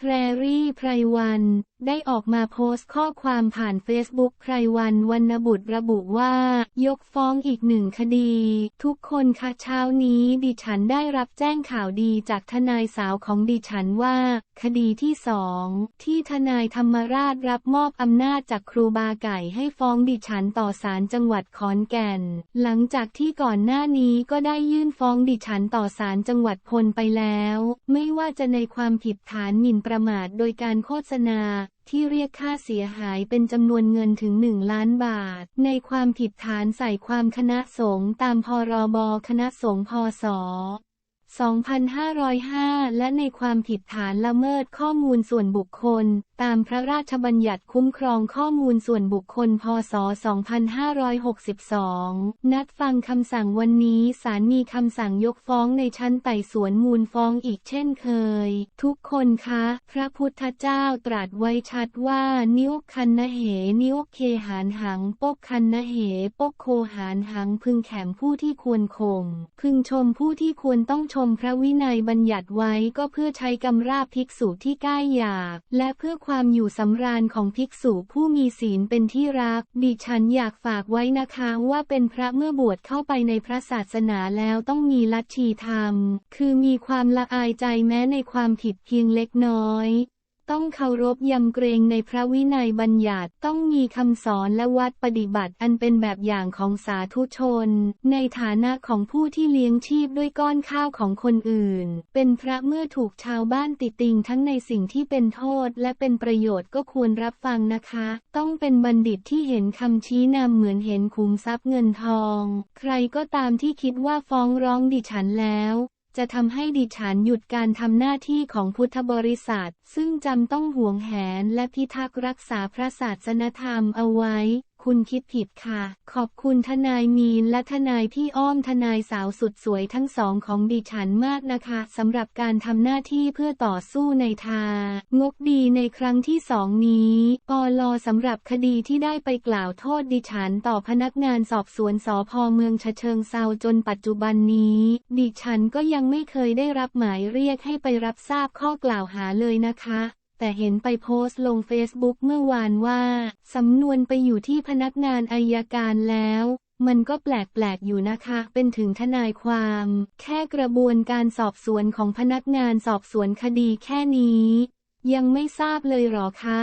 แพรรี่ไพรวันได้ออกมาโพสต์ข้อความผ่านเฟซบุ๊กไพรวันวรรณบุตรระบุว่า ยกฟ้องอีกหนึ่งคดี ทุกคนคะเช้านี้ดิฉันได้รับแจ้งข่าวดีจากทนายสาวของดิฉันว่า คดีที่สองที่ทนายธรรมราชรับมอบอำนาจจากครูบาไก่ให้ฟ้องดิฉันต่อศาลจังหวัดขอนแก่น หลังจากที่ก่อนหน้านี้ก็ได้ยื่นฟ้องดิฉันต่อศาลจังหวัดพลไปแล้ว ไม่ว่าจะในความผิดฐานหมิ่นประมาทโดยการโฆษณาที่เรียกค่าเสียหายเป็นจำนวนเงินถึง 1 ล้านบาท ในความผิดฐานใส่ความคณะสงฆ์ตามพรบคณะสงฆ์พศ2505 และในความผิดฐานละเมิดข้อมูลส่วนบุคคล ตามพระราชบัญญัติคุ้มครองข้อมูลส่วนบุคคล พศ 2562 นัดฟังคำสั่งวันนี้ศาลมีคำสั่งยกฟ้องในชั้นไต่สวนมูลฟ้องอีกเช่นเคย ทุกคนคะ พระพุทธเจ้าตรัสไว้ชัดว่า นิ้วคันนะเห นิ้วเคหานหังปกคันนะเหปกโคหานหังพึงแขมผู้ที่ควรข่มพึงชมผู้ที่ควรต้องชมพระวินัยบัญญัติไว้ก็เพื่อใช้กำราบภิกษุที่ใกล้หยาบและเพื่อความอยู่สำราญของภิกษุผู้มีศีลเป็นที่รัก ดิฉันอยากฝากไว้นะคะว่าเป็นพระเมื่อบวชเข้าไปในพระศาสนาแล้วต้องมีลัทธิธรรม คือมีความละอายใจแม้ในความผิดเพียงเล็กน้อย ต้องเคารพยำเกรงในพระวินัยบัญญัติต้องมีคำสอนและวัดปฏิบัติอันเป็นแบบอย่างของสาธุชน ในฐานะของผู้ที่เลี้ยงชีพด้วยก้อนข้าวของคนอื่น เป็นพระเมื่อถูกชาวบ้านติติงทั้งในสิ่งที่เป็นโทษและเป็นประโยชน์ก็ควรรับฟังนะคะ ต้องเป็นบัณฑิตที่เห็นคำชี้นำเหมือนเห็นขุมทรัพย์เงินทอง ใครก็ตามที่คิดว่าฟ้องร้องดิฉันแล้ว จะทำให้ดิฉันหยุดการทำหน้าที่ของพุทธบริษัท ซึ่งจำต้องห่วงแหนและพิทักษ์รักษาพระศาสนธรรมเอาไว้ คุณคิดผิดค่ะ ขอบคุณทนายมีนและทนายพี่อ้อมทนายสาวสุดสวยทั้งสองของดิฉันมากนะคะสำหรับการทำหน้าที่เพื่อต่อสู้ในทางกดีในครั้งที่สองนี้ปลสำหรับคดีที่ได้ไปกล่าวโทษดิฉันต่อพนักงานสอบสวนสพเมืองฉะเชิงเซาจนปัจจุบันนี้ ดิฉันก็ยังไม่เคยได้รับหมายเรียกให้ไปรับทราบข้อกล่าวหาเลยนะคะ แต่เห็นไปโพสต์ลงเฟซบุ๊กเมื่อวานว่าสำนวนไปอยู่ที่พนักงานอายการแล้ว มันก็แปลกๆอยู่นะคะ เป็นถึงทนายความ แค่กระบวนการสอบสวนของพนักงานสอบสวนคดีแค่นี้ ยังไม่ทราบเลยหรอคะ